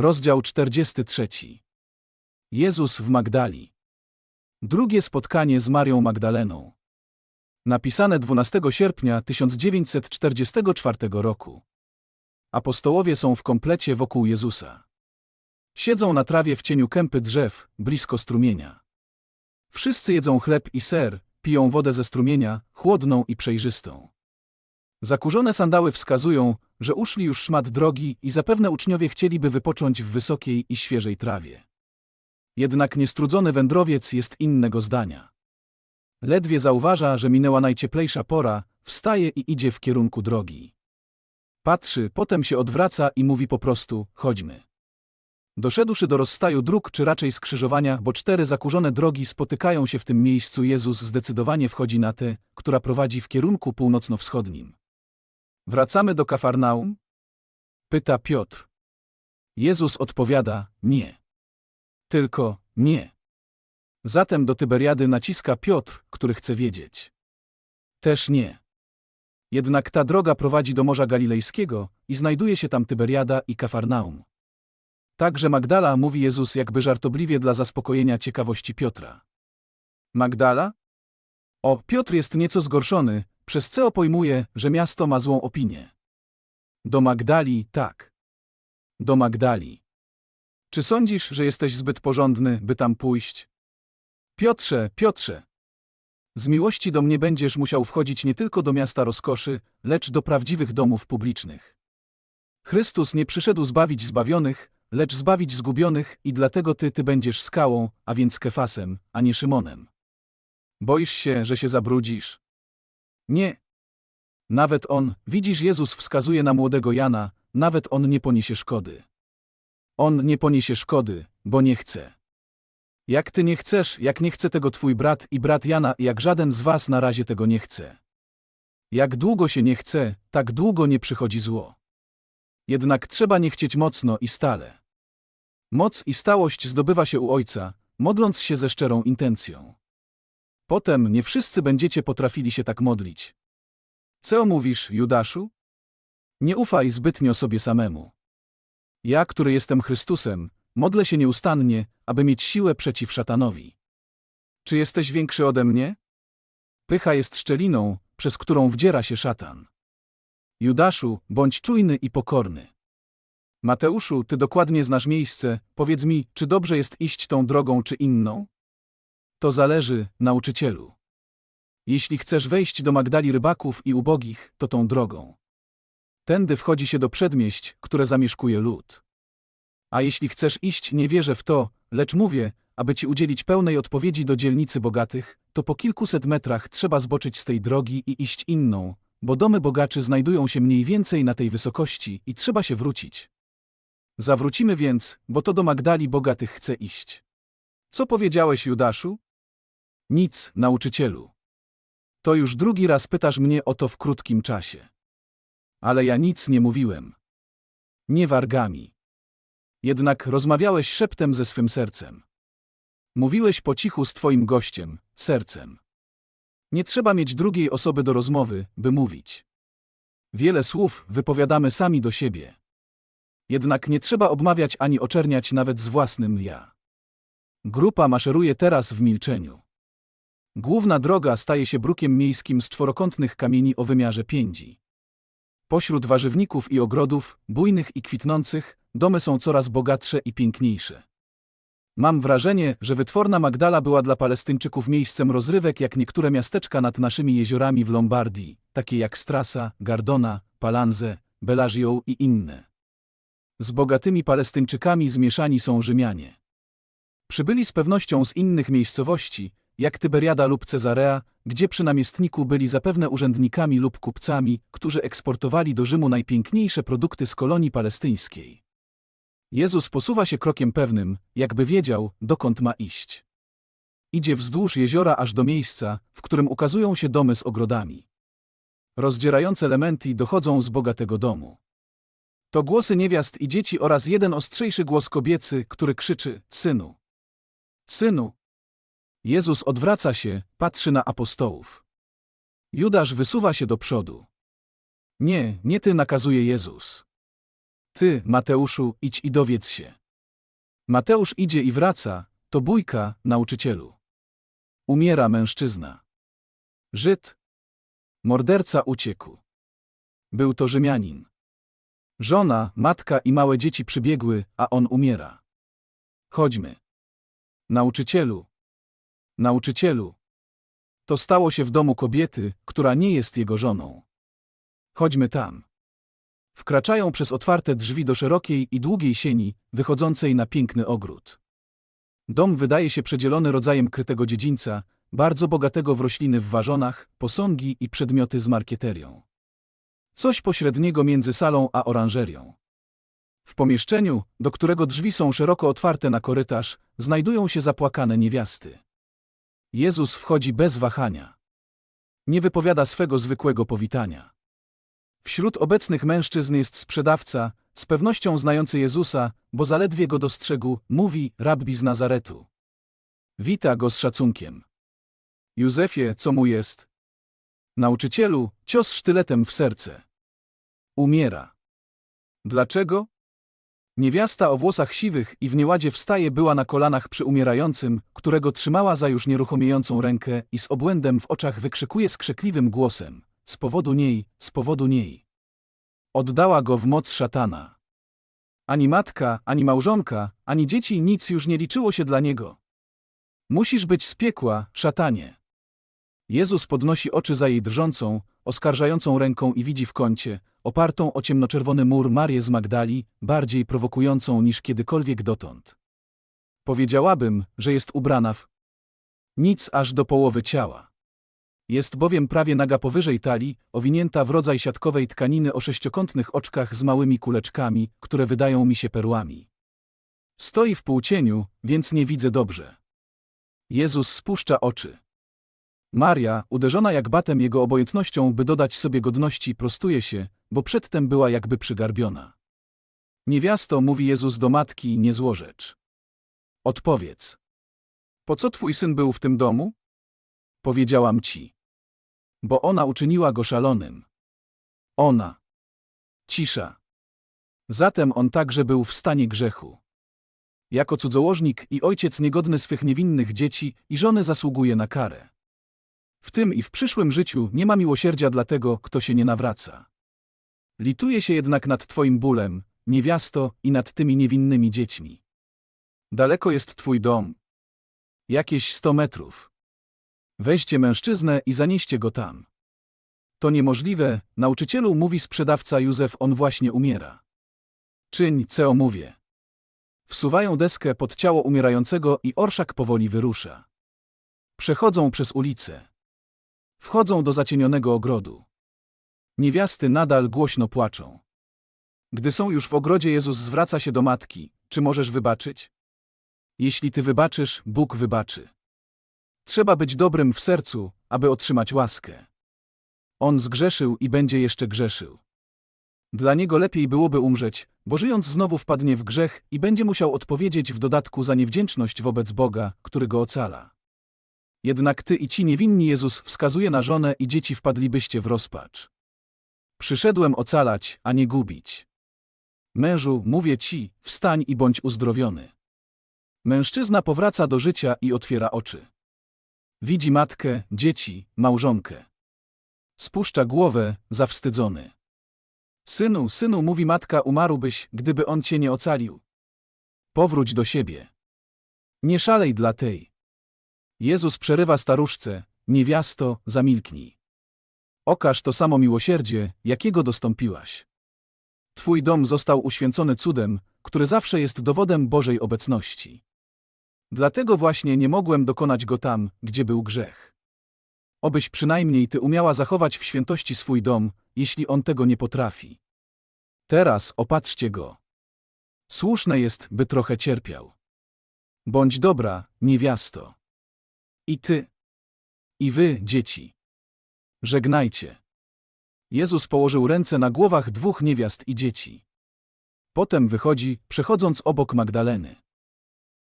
Rozdział 43. Jezus w Magdali. Drugie spotkanie z Marią Magdaleną. Napisane 12 sierpnia 1944 roku. Apostołowie są w komplecie wokół Jezusa. Siedzą na trawie w cieniu kępy drzew, blisko strumienia. Wszyscy jedzą chleb i ser, piją wodę ze strumienia, chłodną i przejrzystą. Zakurzone sandały wskazują, że uszli już szmat drogi i zapewne uczniowie chcieliby wypocząć w wysokiej i świeżej trawie. Jednak niestrudzony wędrowiec jest innego zdania. Ledwie zauważa, że minęła najcieplejsza pora, wstaje i idzie w kierunku drogi. Patrzy, potem się odwraca i mówi po prostu: chodźmy. Doszedłszy do rozstaju dróg, czy raczej skrzyżowania, bo cztery zakurzone drogi spotykają się w tym miejscu, Jezus zdecydowanie wchodzi na tę, która prowadzi w kierunku północno-wschodnim. Wracamy do Kafarnaum? Pyta Piotr. Jezus odpowiada: Nie. Tylko nie. Zatem do Tyberiady naciska Piotr, który chce wiedzieć. Też nie. Jednak ta droga prowadzi do Morza Galilejskiego i znajduje się tam Tyberiada i Kafarnaum. Także Magdala mówi Jezus jakby żartobliwie dla zaspokojenia ciekawości Piotra. Magdala? O, Piotr jest nieco zgorszony, przez co pojmuje, że miasto ma złą opinię. Do Magdali, tak. Do Magdali. Czy sądzisz, że jesteś zbyt porządny, by tam pójść? Piotrze, Piotrze! Z miłości do mnie będziesz musiał wchodzić nie tylko do miasta rozkoszy, lecz do prawdziwych domów publicznych. Chrystus nie przyszedł zbawić zbawionych, lecz zbawić zgubionych i dlatego ty, ty będziesz skałą, a więc Kefasem, a nie Szymonem. Boisz się, że się zabrudzisz? Nie. Nawet on, widzisz, Jezus wskazuje na młodego Jana, nawet on nie poniesie szkody. On nie poniesie szkody, bo nie chce. Jak ty nie chcesz, jak nie chce tego twój brat i brat Jana, jak żaden z was na razie tego nie chce. Jak długo się nie chce, tak długo nie przychodzi zło. Jednak trzeba nie chcieć mocno i stale. Moc i stałość zdobywa się u Ojca, modląc się ze szczerą intencją. Potem nie wszyscy będziecie potrafili się tak modlić. Co mówisz, Judaszu? Nie ufaj zbytnio sobie samemu. Ja, który jestem Chrystusem, modlę się nieustannie, aby mieć siłę przeciw szatanowi. Czy jesteś większy ode mnie? Pycha jest szczeliną, przez którą wdziera się szatan. Judaszu, bądź czujny i pokorny. Mateuszu, ty dokładnie znasz miejsce, powiedz mi, czy dobrze jest iść tą drogą czy inną? To zależy, nauczycielu. Jeśli chcesz wejść do Magdali rybaków i ubogich, to tą drogą. Tędy wchodzi się do przedmieść, które zamieszkuje lud. A jeśli chcesz iść, nie wierzę w to, lecz mówię, aby ci udzielić pełnej odpowiedzi do dzielnicy bogatych, to po kilkuset metrach trzeba zboczyć z tej drogi i iść inną, bo domy bogaczy znajdują się mniej więcej na tej wysokości i trzeba się wrócić. Zawrócimy więc, bo to do Magdali bogatych chce iść. Co powiedziałeś, Judaszu? Nic, nauczycielu. To już drugi raz pytasz mnie o to w krótkim czasie. Ale ja nic nie mówiłem. Nie wargami. Jednak rozmawiałeś szeptem ze swym sercem. Mówiłeś po cichu z twoim gościem, sercem. Nie trzeba mieć drugiej osoby do rozmowy, by mówić. Wiele słów wypowiadamy sami do siebie. Jednak nie trzeba obmawiać ani oczerniać nawet z własnym ja. Grupa maszeruje teraz w milczeniu. Główna droga staje się brukiem miejskim z czworokątnych kamieni o wymiarze piędzi. Pośród warzywników i ogrodów, bujnych i kwitnących, domy są coraz bogatsze i piękniejsze. Mam wrażenie, że wytworna Magdala była dla Palestyńczyków miejscem rozrywek jak niektóre miasteczka nad naszymi jeziorami w Lombardii, takie jak Strasa, Gardona, Palanze, Bellagio i inne. Z bogatymi Palestyńczykami zmieszani są Rzymianie. Przybyli z pewnością z innych miejscowości, jak Tyberiada lub Cezarea, gdzie przy namiestniku byli zapewne urzędnikami lub kupcami, którzy eksportowali do Rzymu najpiękniejsze produkty z kolonii palestyńskiej. Jezus posuwa się krokiem pewnym, jakby wiedział, dokąd ma iść. Idzie wzdłuż jeziora aż do miejsca, w którym ukazują się domy z ogrodami. Rozdzierające elementy dochodzą z bogatego domu. To głosy niewiast i dzieci oraz jeden ostrzejszy głos kobiecy, który krzyczy: Synu! Synu! Jezus odwraca się, patrzy na apostołów. Judasz wysuwa się do przodu. Nie, nie ty nakazuje Jezus. Ty, Mateuszu, idź i dowiedz się. Mateusz idzie i wraca, to bójka, nauczycielu. Umiera mężczyzna. Żyd. Morderca uciekł. Był to Rzymianin. Żona, matka i małe dzieci przybiegły, a on umiera. Chodźmy. Nauczycielu. Nauczycielu. To stało się w domu kobiety, która nie jest jego żoną. Chodźmy tam. Wkraczają przez otwarte drzwi do szerokiej i długiej sieni, wychodzącej na piękny ogród. Dom wydaje się przedzielony rodzajem krytego dziedzińca, bardzo bogatego w rośliny w warzonach, posągi i przedmioty z markieterią. Coś pośredniego między salą a oranżerią. W pomieszczeniu, do którego drzwi są szeroko otwarte na korytarz, znajdują się zapłakane niewiasty. Jezus wchodzi bez wahania. Nie wypowiada swego zwykłego powitania. Wśród obecnych mężczyzn jest sprzedawca, z pewnością znający Jezusa, bo zaledwie go dostrzegł, mówi rabbi z Nazaretu. Wita go z szacunkiem. Józefie, co mu jest? Nauczycielu, cios sztyletem w serce. Umiera. Dlaczego? Niewiasta o włosach siwych i w nieładzie wstaje była na kolanach przy umierającym, którego trzymała za już nieruchomiejącą rękę i z obłędem w oczach wykrzykuje skrzekliwym głosem. Z powodu niej, z powodu niej. Oddała go w moc szatana. Ani matka, ani małżonka, ani dzieci nic już nie liczyło się dla niego. Musisz być z piekła, szatanie. Jezus podnosi oczy za jej drżącą, oskarżającą ręką i widzi w kącie, opartą o ciemnoczerwony mur Marię z Magdali, bardziej prowokującą niż kiedykolwiek dotąd. Powiedziałabym, że jest ubrana w nic aż do połowy ciała. Jest bowiem prawie naga powyżej talii, owinięta w rodzaj siatkowej tkaniny o sześciokątnych oczkach z małymi kuleczkami, które wydają mi się perłami. Stoi w półcieniu, więc nie widzę dobrze. Jezus spuszcza oczy. Maria, uderzona jak batem jego obojętnością, by dodać sobie godności, prostuje się, bo przedtem była jakby przygarbiona. Niewiasto, mówi Jezus do matki, nie złorzecz. Odpowiedz. Po co twój syn był w tym domu? Powiedziałam ci. Bo ona uczyniła go szalonym. Ona. Cisza. Zatem on także był w stanie grzechu. Jako cudzołożnik i ojciec niegodny swych niewinnych dzieci i żony zasługuje na karę. W tym i w przyszłym życiu nie ma miłosierdzia dla tego, kto się nie nawraca. Lituję się jednak nad Twoim bólem, niewiasto, i nad tymi niewinnymi dziećmi. Daleko jest Twój dom. Jakieś sto metrów. Weźcie mężczyznę i zanieście go tam. To niemożliwe, nauczycielu mówi sprzedawca Józef, on właśnie umiera. Czyń, co mówię. Wsuwają deskę pod ciało umierającego i orszak powoli wyrusza. Przechodzą przez ulicę. Wchodzą do zacienionego ogrodu. Niewiasty nadal głośno płaczą. Gdy są już w ogrodzie, Jezus zwraca się do matki: Czy możesz wybaczyć? Jeśli ty wybaczysz, Bóg wybaczy. Trzeba być dobrym w sercu, aby otrzymać łaskę. On zgrzeszył i będzie jeszcze grzeszył. Dla niego lepiej byłoby umrzeć, bo żyjąc znowu wpadnie w grzech i będzie musiał odpowiedzieć w dodatku za niewdzięczność wobec Boga, który go ocala. Jednak ty i ci niewinni Jezus wskazuje na żonę i dzieci wpadlibyście w rozpacz. Przyszedłem ocalać, a nie gubić. Mężu, mówię ci, wstań i bądź uzdrowiony. Mężczyzna powraca do życia i otwiera oczy. Widzi matkę, dzieci, małżonkę. Spuszcza głowę, zawstydzony. Synu, synu, mówi matka, umarłbyś, gdyby on cię nie ocalił. Powróć do siebie. Nie szalej dla tej. Jezus przerywa staruszce, niewiasto, zamilknij. Okaż to samo miłosierdzie, jakiego dostąpiłaś. Twój dom został uświęcony cudem, który zawsze jest dowodem Bożej obecności. Dlatego właśnie nie mogłem dokonać go tam, gdzie był grzech. Obyś przynajmniej ty umiała zachować w świętości swój dom, jeśli on tego nie potrafi. Teraz opatrzcie go. Słuszne jest, by trochę cierpiał. Bądź dobra, niewiasto. I ty. I wy, dzieci. Żegnajcie. Jezus położył ręce na głowach dwóch niewiast i dzieci. Potem wychodzi, przechodząc obok Magdaleny.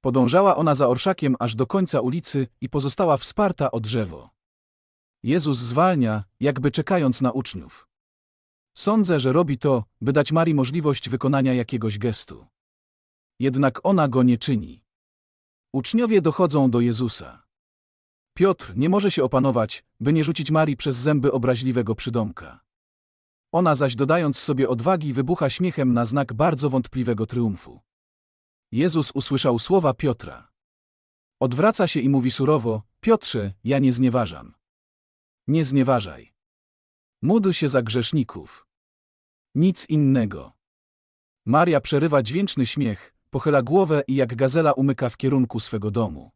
Podążała ona za orszakiem aż do końca ulicy i pozostała wsparta o drzewo. Jezus zwalnia, jakby czekając na uczniów. Sądzę, że robi to, by dać Marii możliwość wykonania jakiegoś gestu. Jednak ona go nie czyni. Uczniowie dochodzą do Jezusa. Piotr nie może się opanować, by nie rzucić Marii przez zęby obraźliwego przydomka. Ona zaś dodając sobie odwagi wybucha śmiechem na znak bardzo wątpliwego triumfu. Jezus usłyszał słowa Piotra. Odwraca się i mówi surowo, Piotrze, ja nie znieważam. Nie znieważaj. Módl się za grzeszników. Nic innego. Maria przerywa dźwięczny śmiech, pochyla głowę i jak gazela umyka w kierunku swego domu.